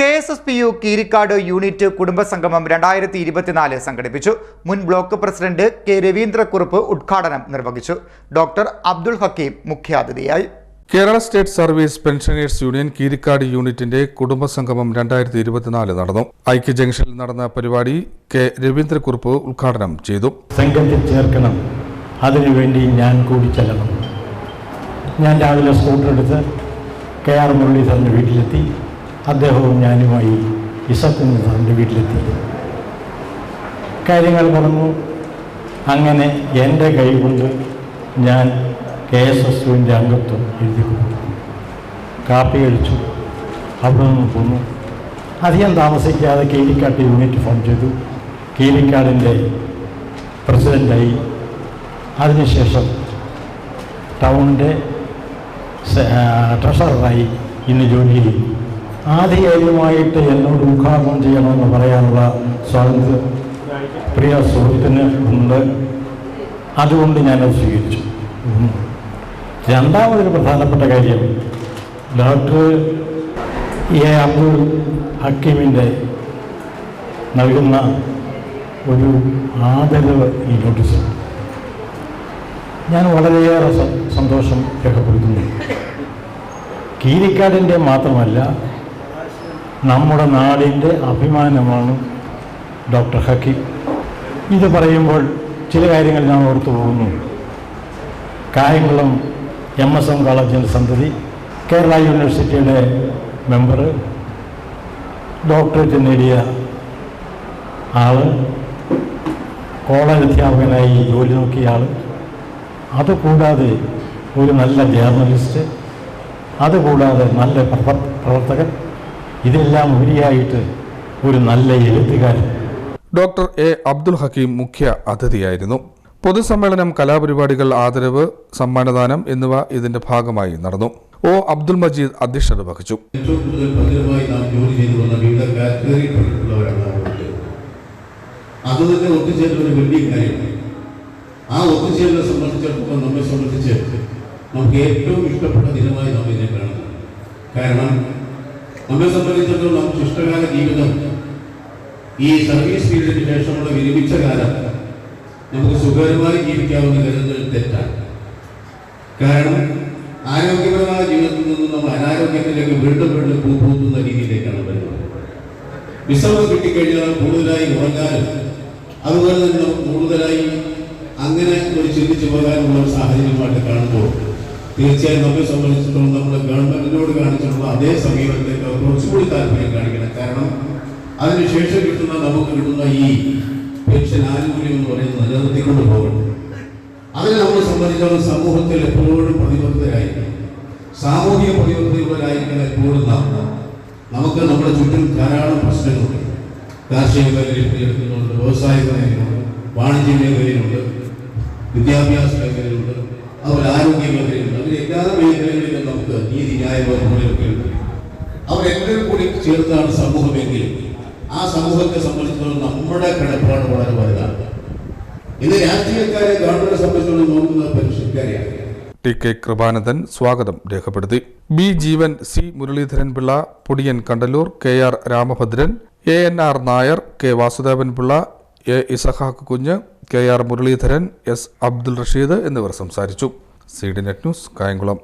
K S S P U Keerikkad unit കുടുംബസംഗമം രണ്ടായിരത്തി ഇരുപത്തിനാല് സംഘടിപ്പിച്ചു. മുൻ ബ്ലോക്ക് പ്രസിഡന്റ് കെ രവീന്ദ്രക്കുറുപ്പ് ഉദ്ഘാടനം നിർവഹിച്ചു. ഡോക്ടർ അബ്ദുൾ ഹക്കീം മുഖ്യാതിഥിയായി. Kerala state service pensioners union Keerikkad യൂണിറ്റിന്റെ കുടുംബസംഗമം രണ്ടായിരത്തി ഇരുപത്തിനാല് നടന്നു. ഐക്യ ജംഗ്ഷനിൽ നടന്ന പരിപാടി കെ രവീന്ദ്രക്കുറുപ്പ് ഉദ്ഘാടനം ചെയ്തു. സംഘത്തിൽ ചേർക്കണം. അതിനുവേണ്ടി ഞാൻ കൂടി ചെല്ലണം. ഞാൻ രാവിലെ സ്കൂട്ടർ എടുത്ത് കെ ആർ മുരളീധരന്റെ വീട്ടിലെത്തി. അദ്ദേഹവും ഞാനുമായി ഇസത്തിന് സാറിന്റെ വീട്ടിലെത്തി. കാര്യങ്ങൾ പറഞ്ഞു. അങ്ങനെ എന്റെ കൈ കൊണ്ട് ഞാൻ കെ എസ് എസ് യുവിന്റെ അംഗത്വം എഴുതി കൊടുത്തു. കാപ്പി കഴിച്ചു. അവിടെ നിന്ന് പോന്നു. അധികം താമസിക്കാതെ കീലിക്കാട്ട് യൂണിറ്റ് ഫോം ചെയ്തു. കീലിക്കാടിന്റെ പ്രസിഡന്റായി അതിനുശേഷം ടൗണിന്റെ ട്രഷററായി ഇന്ന് ജോലി ചെയ്യും ആധികാരികമായിട്ട് എന്നോട് ഉദ്ഘാടനം ചെയ്യണമെന്ന് പറയാനുള്ള സ്വാതന്ത്ര്യം പ്രിയ സുഹൃത്തിന് ഉണ്ട്. അതുകൊണ്ട് ഞാനത് സ്വീകരിച്ചു. രണ്ടാമതൊരു പ്രധാനപ്പെട്ട കാര്യം ഡോക്ടർ എ അബ്ദുൾ ഹക്കീമിന്റെ നൽകുന്ന ഒരു ആദരവ് ഈ നോട്ടീസ്. ഞാൻ വളരെയേറെ സന്തോഷം രേഖപ്പെടുത്തുന്നു. കീരിക്കാടിന്റെ മാത്രമല്ല നമ്മുടെ നാടിന്റെ അഭിമാനമാണ് ഡോക്ടർ ഹക്കീം. ഇത് പറയുമ്പോൾ ചില കാര്യങ്ങൾ ഞാൻ ഓർത്തു പോകുന്നു. കായംകുളം എം എസ് എം കോളേജിന്റെ സന്തതി കേരള യൂണിവേഴ്സിറ്റിയുടെ മെമ്പർ ഡോക്ടറേറ്റ് നേടിയ ആൾ കോളേജ് അധ്യാപകനായി ജോലി നോക്കിയ ആൾ അതുകൂടാതെ ഒരു നല്ല ജേർണലിസ്റ്റ് അതുകൂടാതെ നല്ല പ്രവർത്തകൻ ഇതെല്ലാം ഉപരിയായിട്ട് ഒരു നല്ല എഴുത്തുകാരൻ. ഡോക്ടർ എ അബ്ദുൽ ഹക്കീം മുഖ്യ അതിഥിയായിരുന്നു. പൊതുസമ്മേളനം കലാപരിപാടികൾ ആദരവ് സമ്മാനദാനം എന്നിവ ഇതിന്റെ ഭാഗമായി നടന്നു. ഒ അബ്ദുൽ മജീദ് അധ്യക്ഷത വഹിച്ചു. അത് തന്നെ ഒത്തുചേരുന്ന ഒരു വലിയ കാര്യമാണ് ആ ഒത്തുചേരലിനെ സംബന്ധിച്ചിടത്തോളം നമ്മെ സംബന്ധിച്ച് നമുക്ക് ഏറ്റവും ഇഷ്ടപ്പെട്ട ദിനമായി നാം ഇതിനെ കാണുന്നു കാരണം നമ്മെ സംബന്ധിച്ചിടത്തോളം നമുക്ക് ഇഷ്ടകാല ജീവിതം ഈ സർവീസ് പീരീഡിന് ശേഷമുള്ള വിരമിച്ച കാലം നമുക്ക് സുഖകരമായി ജീവിക്കാവുന്ന കരുതുന്നത് തെറ്റാണ്. കാരണം ആരോഗ്യപരമായ ജീവിതത്തിൽ നിന്നും നമ്മൾ അനാരോഗ്യത്തിലേക്ക് വീണ്ടും വീണ്ടും പൂപ്പൂത്തുന്ന രീതിയിലേക്കാണ് വരുന്നത്. വിശ്രമം കിട്ടിക്കഴിഞ്ഞാൽ കൂടുതലായി ഉറങ്ങാനും അതുപോലെ തന്നെ കൂടുതലായി അങ്ങനെ ഒരു ചിന്തിച്ചു പോകാനുള്ള ഒരു സാഹചര്യമായിട്ട് കാണുമ്പോൾ തീർച്ചയായും നമ്മെ സംബന്ധിച്ചിടത്തോളം നമ്മുടെ ഗവൺമെന്റിനോട് കാണിച്ചിട്ടുള്ള അതേ സമീപനത്തേക്ക് കുറച്ചുകൂടി താല്പര്യം കാണിക്കണം കാരണം അതിനുശേഷം കിട്ടുന്ന നമുക്ക് കിട്ടുന്ന ഈ പെൻഷൻ ആനുകൂല്യം എന്ന് പറയുന്നത് നിലനിർത്തിക്കൊണ്ട് പോകണം. അതിനെ നമ്മളെ സംബന്ധിച്ചോളം സമൂഹത്തിൽ എപ്പോഴും പ്രതിബദ്ധരായിരിക്കണം. സാമൂഹിക പ്രതിബദ്ധതയുള്ളവരായിരിക്കണം എപ്പോഴും നാം. നമുക്ക് നമ്മുടെ ചുറ്റും ധാരാളം പ്രശ്നങ്ങളുണ്ട്. കാർഷിക മേഖലയിൽ പണിയെടുക്കുന്നുണ്ട് വ്യവസായ മേഖലയിലുണ്ട് വാണിജ്യ മേഖലയിലുണ്ട് വിദ്യാഭ്യാസ മേഖലയിലുണ്ട് അതുപോലെ ആരോഗ്യ മേഖലയിലുണ്ട്. അങ്ങനെ എല്ലാ മേഖലകളിലും നമുക്ക് നീതി ന്യായബോധങ്ങളൊക്കെ ഉണ്ട്. അവരെല്ലാവരും കൂടി ചേർത്താണ് സമൂഹമെങ്കിൽ ആ സമൂഹത്തെ സംബന്ധിച്ചിടത്തോളം നമ്മുടെ കടപ്പാട് വളരെ വലുതാണ്. ഇന്ന് രാഷ്ട്രീയക്കാരെ ഗവൺമെന്റ് സംബന്ധിച്ചിടത്തോളം നോക്കുന്നത് പരിശുദ്ധിക്കാരെയാണ് ടി കെ കൃപാനന്ദൻ സ്വാഗതം രേഖപ്പെടുത്തി. B Jeevan C Muraleedharan Pillai Podiyan Kandalloor K R Ramabhadran A N R Nair K Vasudevan Pillai A Isahaq Kunju K R Muraleedharan S Abdul Rasheed എന്നിവർ സംസാരിച്ചു. C D net news Kayamkulam.